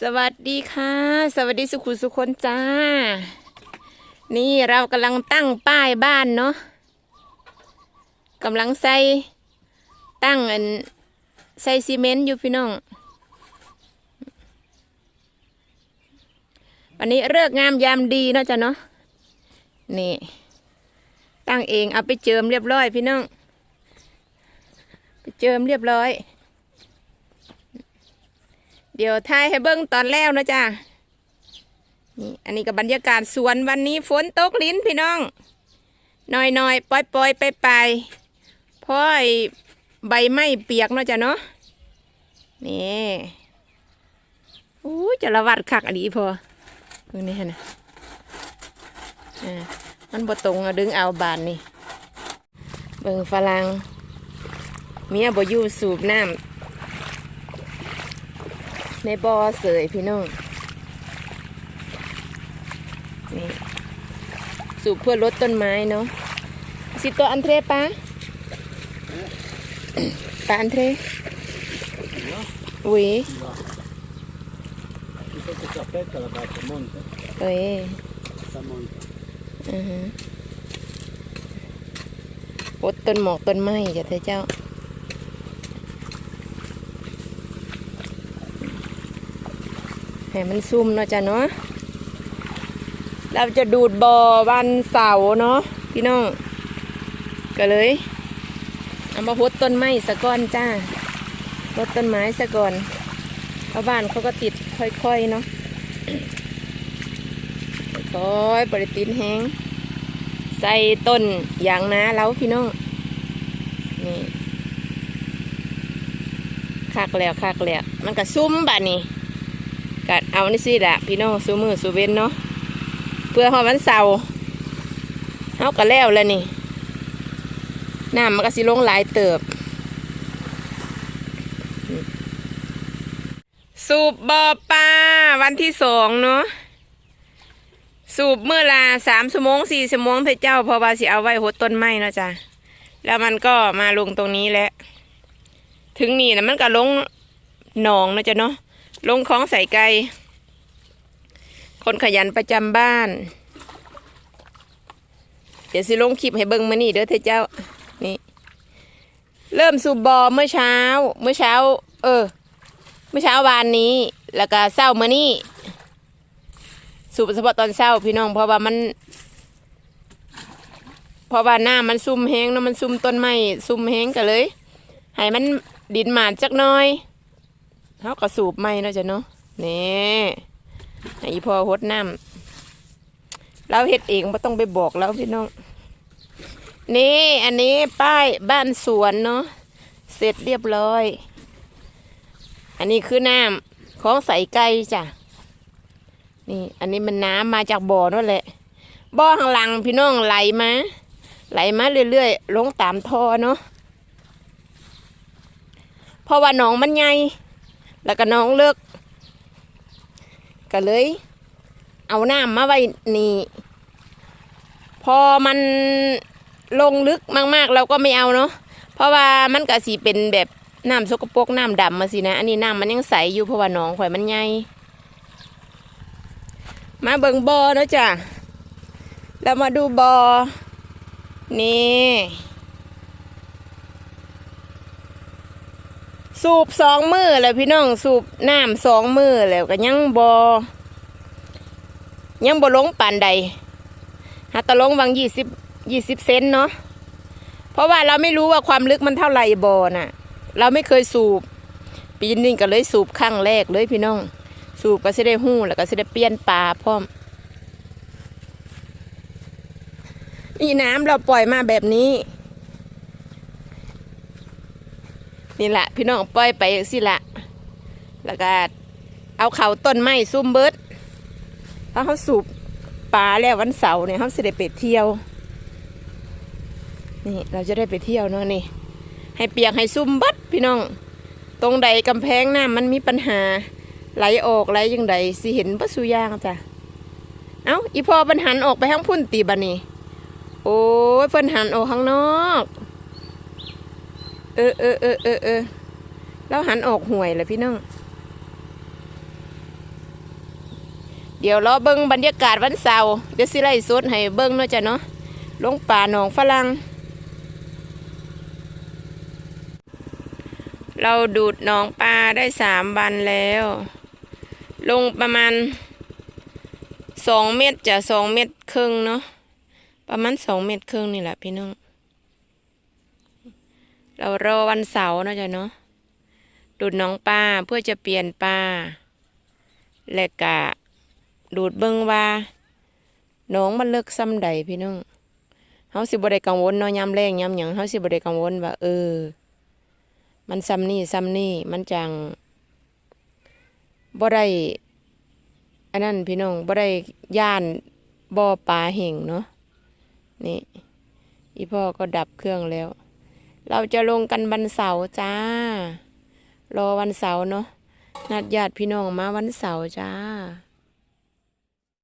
สวัสดีค่ะ สวัสดีสุขุสุคนจ้า นี่เรากำลังตั้งป้ายบ้านเนาะกำลังใส่ตั้งอันใส่ซีเมนต์อยู่พี่น้อง วันนี้เลิกงามยามดีเนาะจ้ะเนาะนี่ ตั้งเองเอาไปเจิมเรียบร้อยพี่น้อง ไปเจิมเรียบร้อย เดี๋ยวถ่ายให้เบิ้งตอนแล้วนะจ๊ะนี่อันนี้กับบรรยากาศสวนวันนี้ฝนตกลิ้นพี่น้องหน่อยหน่อยๆปล่อยปล่อยๆไปไปพราะไอ้ใบไม้เปียกเนาะจ๊ะเนาะนี่อู้จะระวัดคักอันนี้พอเพิ่งนี่ฮะนะอ่ามันบ่ตรงดึงเอาบานนี่เบิ่งฝรั่งเมียบ่อยู่สูบน้ำ ในบ่อเสยพี่น้องนี่สูบเพื่อลดต้นไม้เนาะสิตัวอันเทรปะปะอันเทรอุ้ยเอ้ยโอือฮะลดต้นหมอกต้นไม้จ้ะเธอเจ้า ให้มันซุ่มเนาะจ้ะเนาะเราจะดูดบ่อวันเสาร์เนาะพี่น้อง ก็เลย เอามาพดต้นไม้สะก่อนจ้าลดต้นไม้สะก่อนเพราะบ้านเขาก็ติดค่อยๆเนาะค่อยๆบริตินแห้งใส่ต้นยางนาแล้วพี่น้องนี่คักแล้วคักแล้วมันก็ซุ้มบ้านนี่ ก็เอานี่สิละพี่น้องซูมือซูเวนเนาะเพื่อหอวันเสาร์เฮาก็แล้วแล้วนี่น้ำมันก็สิลงหลายเติบ สูบบ่อปลาวันที่สองเนาะสูบเมื่อละสามชั่วโมงสี่ชั่วโมงเถอะเจ้าพอว่าสิเอาไว้หดต้นไม้เนาะจ้ะแล้วมันก็มาลงตรงนี้แหละ ถึงนี่นะมันก็ลงหนองเนาะจ้ะเนาะ ลงคลองใส่ไก่คนขยันประจำบ้าน เดี๋ยวสิลงคลิปให้เบิ่งมานี่เด้อเธอเจ้า นี่ เริ่มสูบบอเมื่อเช้า เมื่อเช้า เออ เมื่อเช้าวานนี้ แล้วก็เศร้ามานี่ สูบเฉพาะตอนเช้าพี่น้องเพราะว่ามัน เพราะว่าหน้ามันซุ่มแห้งเนาะมันซุ่มต้นไม้ซุ่มแห้งกันเลย ให้มันดินหมาดจักน้อย เขาก็สูบไม้เนาะจ้ะเนาะนี่ให้อีพ่อหดน้ำเราเฮ็ดเองไม่ต้องไปบอกแล้วพี่น้อง นี่อันนี้ป้ายบ้านสวนเนาะเสร็จเรียบร้อย อันนี้คือน้ำของใส่ไก่จ้ะนี่ อันนี้มันน้ำมาจากบ่อนั่นแหละบ่อข้างหลังพี่น้องไหลมาไหลมาเรื่อยๆลงตามท่อเนาะเพราะว่าหนองมันใหญ่ แล้วก็น้องเลิกก็เลย เอาน้ำมาไว้นี่ พอมันลงลึกมากๆ เราก็ไม่เอาเนาะเพราะว่ามันก็สีเป็นแบบน้ำสกปรกน้ำดำมาสินะ อันนี้น้ำมันยังใสอยู่เพราะว่าหนองข่อยมันใหญ่มาเบิ่งบอเนาะจ้ะแล้วมาดูบอนี่ สูบสองมือแล้วพี่น้องสูบน้ำสองมือแล้วก็ยังบอยังบ่ลงปานใดหาตะลงวางยี่สิบยี่สิบเซนเนาะเพราะว่าเราไม่รู้ว่าความลึกมันเท่าไหร่บอน่ะ เราไม่เคยสูบ ปีนี้ก็เลยสูบครั้งแรกเลยพี่น้อง สูบก็จะได้หู้แล้วก็จะได้เปลี่ยนปลาพร้อมนี่น้ำเราปล่อยมาแบบนี้ นี่แหละพี่น้องปล่อยไปสิละแล้วก็เอาเขาต้นไม้ซุ่มเบิดถ้าเขาสูบปลาแล้ววันเสาร์เนี่ยเขาจะได้ไปเที่ยว นี่เราจะได้ไปเที่ยวเนาะนี่ ให้เปียกให้ซุ่มเบัดพี่น้อง ตรงใดกำแพงน้ำมันมีปัญหาไหลออกไหลยังใดสิเห็นปะสุยางจ้ะเอ้าอีพอปัญหันออกไปข้างพุ่นตีบันนี่โอ้ยเพิ่นหันออกข้างนอก เออเออเออเออเออแล้วหันออกห่วยเลยพี่น้อง เดี๋ยวรอเบิ้งบรรยากาศวันเสาร์เดี๋ยวสิไล่สดให้เบิ้งเนาะจ้ะเนาะลงป่าหนองฝรั่งเราดูดหนองปลาได้สามวันแล้ว ลงประมาณสองเมตรจะสองเมตรครึ่งเนาะประมาณสองเมตรครึ่งนี่แหละพี่น้อง เรารอวันเสาร์เนาะจ้ะเนาะดูดน้องปลาเพื่อจะเปลี่ยนปลาและกะ ดูดเบิ่งว่าน้องมันเลิกซ้ำใดพี่น้องเฮาสิบ่ได้กังวลเนาะยามแรงยามหยังเฮาสิบ่ได้กังวลว่าเออ มันซ้ำนี่ซ้ำนี่มันจังบ่ได้อันนั้นพี่น้องบ่ได้ย่านบ่อปลาเห่งเนาะนี่อีพ่อก็ดับเครื่องแล้ว เราจะลงกันวันเสาร์จ้า รอวันเสาร์เนาะนัดญาติพี่น้องมาวันเสาร์จ้า